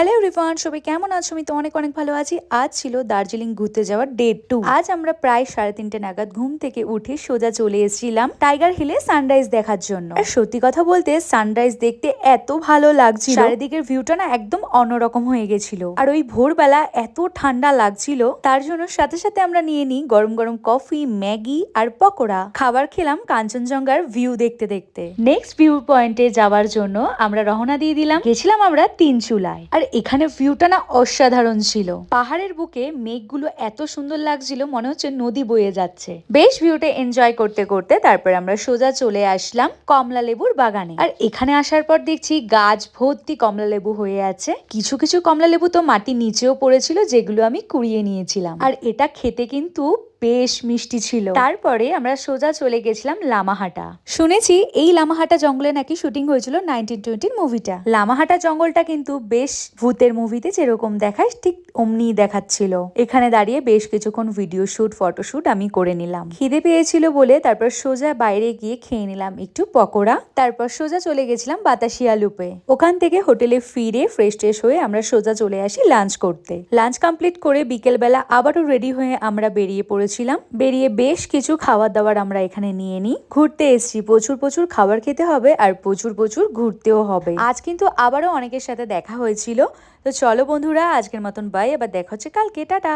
Hello Rifan সবাই কেমন আছো? আমি তো অনেক অনেক ভালো আছি। আজ ছিল দার্জিলিং ঘুরতে যাওয়ার ডে টু আজ আমরা প্রায় সাড়ে তিনটে নাগাদ ঘুম থেকে উঠে সোজা চলে এসেছিলাম টাইগার হিলে সানরাইজ দেখার জন্য। আর সত্যি কথা বলতে সানরাইজ দেখতে এত ভালো লাগছিল। চারিদিকের ভিউটা না একদম অন্যরকম হয়ে গেছিল। আর ওই ভোরবেলা এত ঠান্ডা লাগছিল তার জন্য সাথে সাথে আমরা নিয়ে নিই গরম গরম কফি ম্যাগি আর পকোড়া। খাবার খেলাম কাঞ্চনজঙ্ঘার ভিউ দেখতে দেখতে। নেক্সট ভিউ পয়েন্টে যাওয়ার জন্য আমরা রওনা দিয়ে দিলাম। গেছিলাম আমরা তিন চুলায় আর এখানে ভিউটা না অসাধারণ ছিল। পাহাড়ের বুকে মেঘগুলো এত সুন্দর লাগছিল, মনে হচ্ছে নদী বয়ে যাচ্ছে। বেশ ভিউটা এনজয় করতে করতে তারপর আমরা সোজা চলে আসলাম কমলা লেবুর বাগানে। আর এখানে আসার পর দেখছি গাছ ভর্তি কমলা লেবু হয়ে আছে। কিছু কিছু কমলা লেবু তো মাটির নিচেও পড়েছিল, যেগুলো আমি কুড়িয়ে নিয়েছিলাম। আর এটা খেতে কিন্তু বেশ মিষ্টি ছিল। তারপরে আমরা সোজা চলে গেছিলাম লামাহাটা। শুনেছি এই লামাহাটা জঙ্গলে নাকি শুটিং হয়েছিল নাইনটিন টোয়েন্টির মুভিটা। লামাহাটা জঙ্গলটা কিন্তু বেশ ভূতের মুভিতে যেরকম দেখায় ঠিক অমনি দেখাচ্ছিল। এখানে দাঁড়িয়ে বেশ কিছুক্ষণ ভিডিও শুট ফটোশুট আমি করে নিলাম। খিদে পেয়েছিল বলে তারপর সোজা বাইরে গিয়ে খেয়ে নিলাম একটু পকোড়া। তারপর সোজা চলে গেছিলাম বাতাসিয়া লুপে। ওখান থেকে হোটেলে ফিরে ফ্রেশ ট্রেশ হয়ে আমরা সোজা চলে আসি লাঞ্চ করতে। লাঞ্চ কমপ্লিট করে বিকেলবেলা আবারও রেডি হয়ে আমরা বেরিয়ে পড়েছিলাম বেরিয়ে বেশ কিছু খাবার দাবার আমরা এখানে নিয়ে নিই। ঘুরতে এসেছি। প্রচুর প্রচুর খাবার খেতে হবে আর প্রচুর প্রচুর ঘুরতেও হবে। আজ কিন্তু আবারও অনেকের সাথে দেখা হয়েছিল। তো চলো বন্ধুরা, আজকের মতন বাই আবার দেখা হচ্ছে কালকে। টাটা!